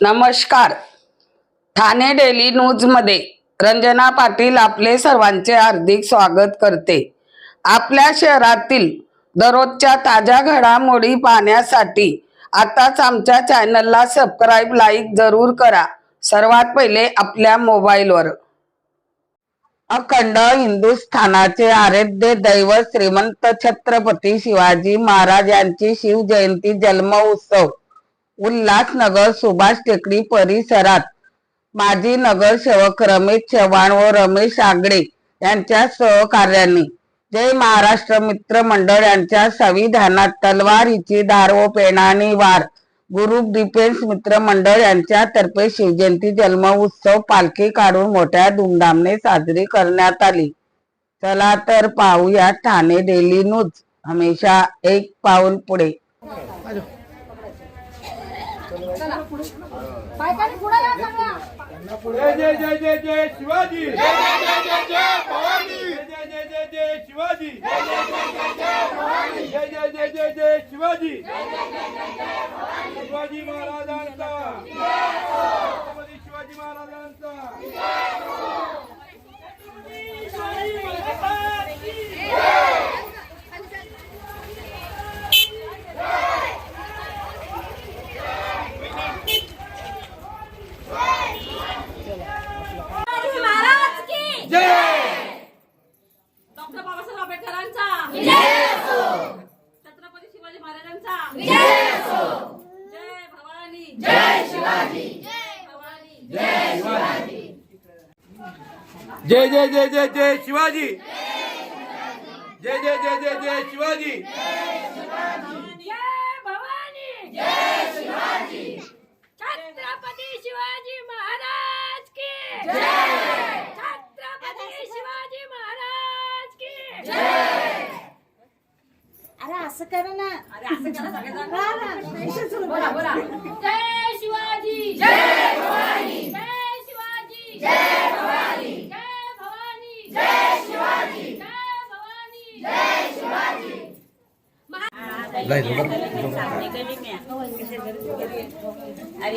नमस्कार. ठाणे डेली न्यूजमध्ये रंजना पाटील आपले सर्वांचे हार्दिक स्वागत करते. आपल्या शहरातील दररोजच्या ताज्या घडामोडी पाहण्यासाठी आताच आमच्या चॅनलला सबस्क्राईब लाईक जरूर करा. सर्वात पहिले आपल्या मोबाईलवर. अखंड हिंदुस्थानाचे आराध्य दैवत श्रीमंत छत्रपती शिवाजी महाराज यांची शिवजयंती जन्म उत्सव. उल्हासनगर सुभाष टेकडी परिसरात माजी नगरसेवक रमेश चव्हाण व रमेश आगडे यांच्या सहकार्यांनी जय महाराष्ट्र मित्र मंडळ यांच्या संविधानात तलवारीची धार व पेणानी वार ग्रुप डिफेन्स मित्र मंडळ यांच्यातर्फे शिवजयंती जन्म उत्सव पालखी काढून मोठ्या धुमधामने साजरी करण्यात आली. चला तर पाहूया ठाणे डेली न्यूज. हमेशा एक पाऊल पुढे. बायकांनी पुढे या सगळ्या जय जय जय जय जय शिवाजी जय जय जय जय जय भवानी जय जय जय जय जय शिवाजी जय जय जय जय जय भवानी जय जय जय जय जय शिवाजी जय जय जय जय जय भवानी शिवाजी महाराजांचा छत्रपती शिवाजी महाराजांचा शिवाजी महाराज की जय डॉक्टर बाबासाहेब आंबेडकरांचा छत्रपती शिवाजी महाराजांचा जय भवानी जय शिवाजी जय भवानी जय जय जय जय जय शिवाजी. जय जय जय जय जय शिवाजी. जय भवानी. जय शिवाजी छत्रपती शिवाजी महाराज की. जय छत्रपती शिवाजी महाराज की. जय अरे असं करा ना. अरे असं करा. हा जय शिवाजी. जय भवानी. जय शिवाजी जय भवानी जय भवानी जय शिवाजी जय भवानी जय शिवाजी अरे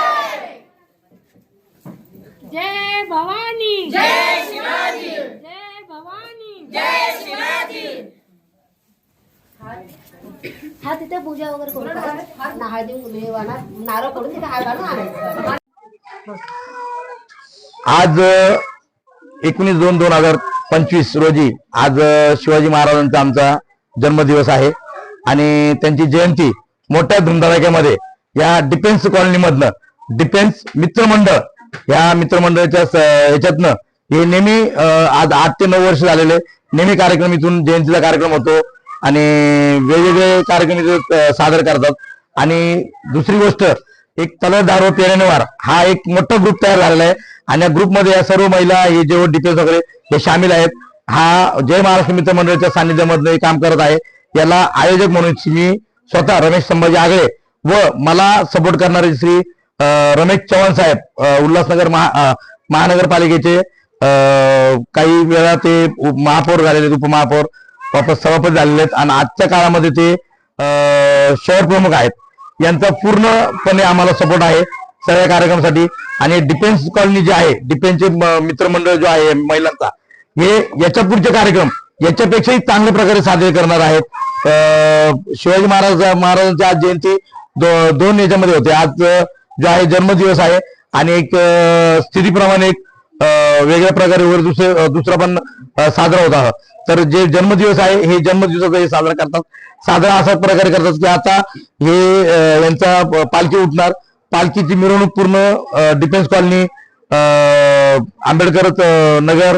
जय भवानी। जय शिवाजी। जय भवानी। जय शिवाजी। हा तिथे पूजा वगैरे करू का? ना हळदी मुली वाना नारळ पडून तिथे हार घालून आणायचं. आज एकोणीस दोन दोन हजार पंचवीस रोजी आज अ, शिवाजी महाराजांचा आमचा जन्मदिवस आहे. आणि त्यांची जयंती मोठ्या धुमधडाक्यामध्ये या डिफेन्स कॉलनीमधनं डिफेन्स मित्रमंडळ या मित्रमंडळाच्या स- ह्याच्यातनं हे नेहमी आज आठ ते नऊ वर्ष झालेले नेहमी कार्यक्रम इथून जयंतीचा कार्यक्रम होतो आणि वेगवेगळे कार्यक्रम इथे सादर करतात. आणि दुसरी गोष्ट एक तलवार व पेरणेवार हा एक मोठा ग्रुप तयार झालेला आहे. आणि या ग्रुपमध्ये या सर्व महिला हे जेव्हा डिफेन्स वगैरे हे सामील आहेत. हा जय महाराष्ट्र मित्र मंडळाच्या सानिध्यामधनं हे काम करत आहे. याला आयोजक म्हणून मी स्वतः रमेश संभाजी आगळे व मला सपोर्ट करणारे श्री रमेश चव्हाण साहेब उल्हासनगर महा महानगरपालिकेचे काही वेळा ते महापौर झालेले आहेत, उपमहापौर वापस सभापती झालेले आहेत आणि आजच्या काळामध्ये ते शहर प्रमुख आहेत. यांचा पूर्णपणे आम्हाला सपोर्ट आहे सगळ्या कार्यक्रमासाठी. आणि डिफेन्स कॉलनी जे आहे डिफेन्सचे म- मित्रमंडळ जो आहे महिलांचा हे याच्या पुढचे कार्यक्रम याच्यापेक्षाही चांगल्या प्रकारे साजरे करणार आहेत. शिवाजी महाराज महाराजांची आज जयंती दो- दोन याच्यामध्ये होते. आज जो आहे जन्मदिवस आहे आणि एक स्थितीप्रमाणे एक वेगळ्या प्रकारे वर दुसरे दुसरा पण साजरा होत तर जे जन्मदिवस आहे हे जन्मदिवसाचा हे साजरा करतात. साजरा अशा प्रकारे करतात की आता हे यांचा पालखी उठणार. पालखीची मिरवणूक पूर्ण डिफेन्स कॉलनी आंबेडकर नगर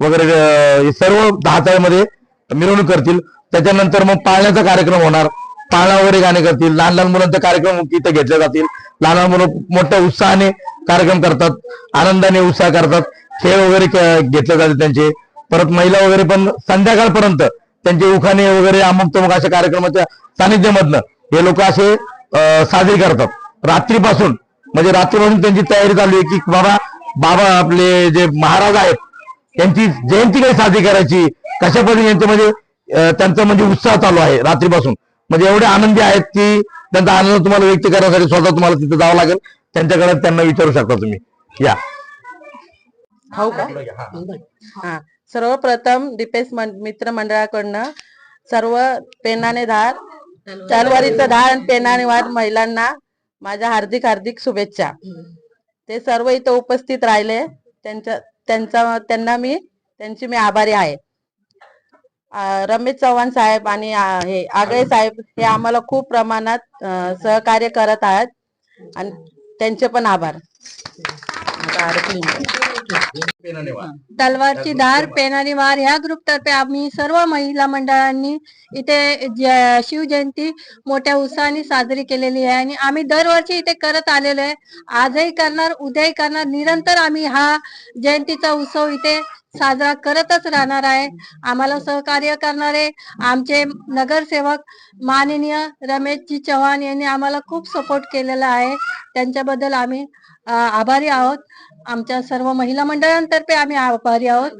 वगैरे हे सर्व दहा मध्ये मिरवणूक करतील. त्याच्यानंतर मग पाळण्याचा कार्यक्रम होणार. पाळणा वगैरे गाणे करतील. लहान लहान मुलांचे कार्यक्रम इथे घेतले जातील. लहान लहान मुलं मोठ्या उत्साहाने कार्यक्रम करतात. आनंदाने उत्साह करतात. खेळ वगैरे घेतले जाते त्यांचे. परत महिला वगैरे पण संध्याकाळपर्यंत त्यांचे उखाणे वगैरे अमुक तमुक अशा कार्यक्रमाच्या सानिध्यामधनं हे लोक असे साजरी साजरे करतात. रात्रीपासून म्हणजे रात्रीपासून त्यांची तयारी चालू आहे की बाबा बाबा आपले जे महाराज आहेत त्यांची जयंती काही साजरी करायची? कशा पद्धतीने यांच्यामध्ये म्हणजे, त्यांचा म्हणजे उत्साह चालू आहे रात्रीपासून? म्हणजे एवढे आनंदी आहेत की त्यांचा आनंद तुम्हाला व्यक्त करण्यासाठी स्वतः तुम्हाला तिथे जावं लागेल. त्यांच्याकडे त्यांना विचारू शकता तुम्ही. या. हो का? हा. सर्वप्रथम दीपेश मित्र मंडळाकडनं सर्व पेनाने धार तलवारीचं धार आणि पेनाने वार महिलांना माझ्या हार्दिक हार्दिक शुभेच्छा. ते सर्व इथं उपस्थित राहिले. त्यांच्या त्यांचा त्यांना मी त्यांची मी आभारी आहे. रमेश चव्हाण साहेब आणि हे आगळे साहेब हे आम्हाला खूप प्रमाणात सहकार्य करत आहेत. आणि त्यांचे पण आभार. तलवारची धार पेनारी वार ह्या ग्रुपतर्फे आम्ही सर्व महिला मंडळांनी इथे शिवजयंती मोठ्या उत्साहाने साजरी केलेली आहे आणि आम्ही दरवर्षी इथे करत आलेलो आहे. आजही करणार उद्याही करणार निरंतर आम्ही हा जयंतीचा उत्सव इथे साजरा करतच राहणार आहे. आम्हाला सहकार्य करणारे आमचे नगरसेवक माननीय रमेशजी चव्हाण यांनी आम्हाला खूप सपोर्ट केलेला आहे. त्यांच्याबद्दल आम्ही आभारी आहोत. आमच्या सर्व महिला मंडळांतर्फे आम्ही आभारी आहोत.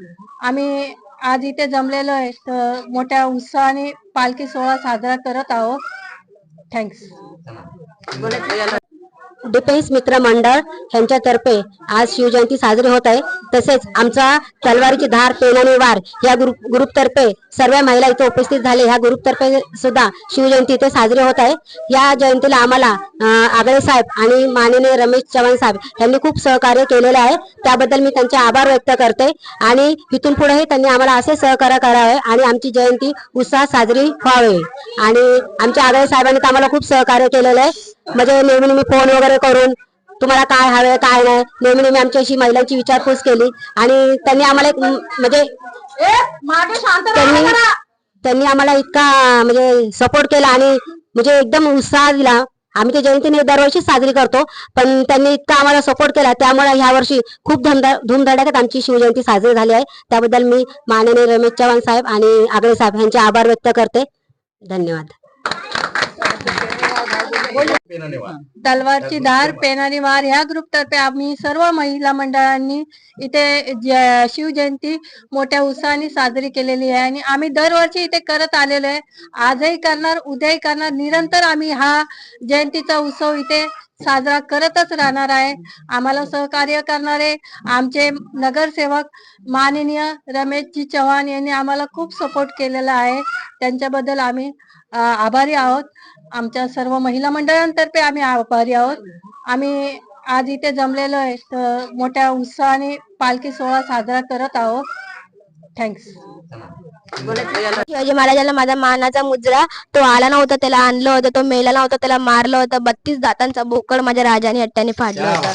आम्ही आज इथे जमलेलो आहे. तर मोठ्या उत्साहाने पालखी सोहळा साजरा करत आहोत. थँक्स डिफेन्स मित्र मंडळ यांच्यातर्फे आज शिवजयंती साजरी होत आहे. तसेच आमचा तलवारीची धार पेनाने वार या ग्रुप ग्रुपतर्फे सर्व महिला इथे उपस्थित झाले. ह्या ग्रुपतर्फे सुद्धा शिवजयंती इथे साजरी होत आहे. या जयंतीला आम्हाला आगळे साहेब आणि माननीय रमेश चव्हाण साहेब यांनी खूप सहकार्य केलेले आहे. त्याबद्दल मी त्यांचे आभार व्यक्त करते. आणि इथून पुढेही त्यांनी आम्हाला असे सहकार्य करावे आणि आमची जयंती उत्साहात साजरी व्हावी. आणि आमच्या आगळे साहेबांनी तर आम्हाला खूप सहकार्य केलेलं आहे. म्हणजे नेहमी नेहमी फोन वगैरे करून तुम्हाला काय हवंय काय नाही नेहमी नेहमी आमच्याशी महिलांची विचारपूस केली. आणि त्यांनी आम्हाला एक म्हणजे त्यांनी त्यांनी आम्हाला इतका म्हणजे सपोर्ट केला आणि म्हणजे एकदम उत्साह दिला. आम्ही ते जयंती ने- दरवर्षी साजरी करतो पण त्यांनी इतका आम्हाला सपोर्ट केला. त्यामुळे ह्या वर्षी खूप धमधा धूमधडाक्यात आमची शिवजयंती साजरी झाली आहे. त्याबद्दल मी माननीय रमेश चव्हाण साहेब आणि आगळे साहेब यांचे आभार व्यक्त करते. धन्यवाद. तलवारची धार पेनारी वार. ह्या ग्रुपतर्फे आम्ही सर्व महिला मंडळांनी इथे शिवजयंती मोठ्या उत्साहाने साजरी केलेली आहे आणि आम्ही दरवर्षी इथे करत आलेलो आहे. आजही करणार उद्याही करणार. निरंतर आम्ही हा जयंतीचा उत्सव इथे साजरा करतच राहणार आहे. आम्हाला सहकार्य करणारे आमचे नगरसेवक माननीय रमेशजी चव्हाण यांनी आम्हाला खूप सपोर्ट केलेला आहे. त्यांच्याबद्दल आम्ही आभारी आहोत. आमच्या सर्व महिला मंडळांतर्फे आम्ही आभारी आहोत. आम्ही आज इथे जमलेलो आहे. तर मोठ्या उत्साहाने पालखी सोहळा साजरा करत आहोत. थँक्स शिवाजी महाराजांना माझा मानाचा मुजरा तो आला नव्हता त्याला आणलं होतं तो मेला नव्हता त्याला मारलं होतं. बत्तीस दातांचा बोकड माझ्या राजाने हट्ट्याने फाडला होता.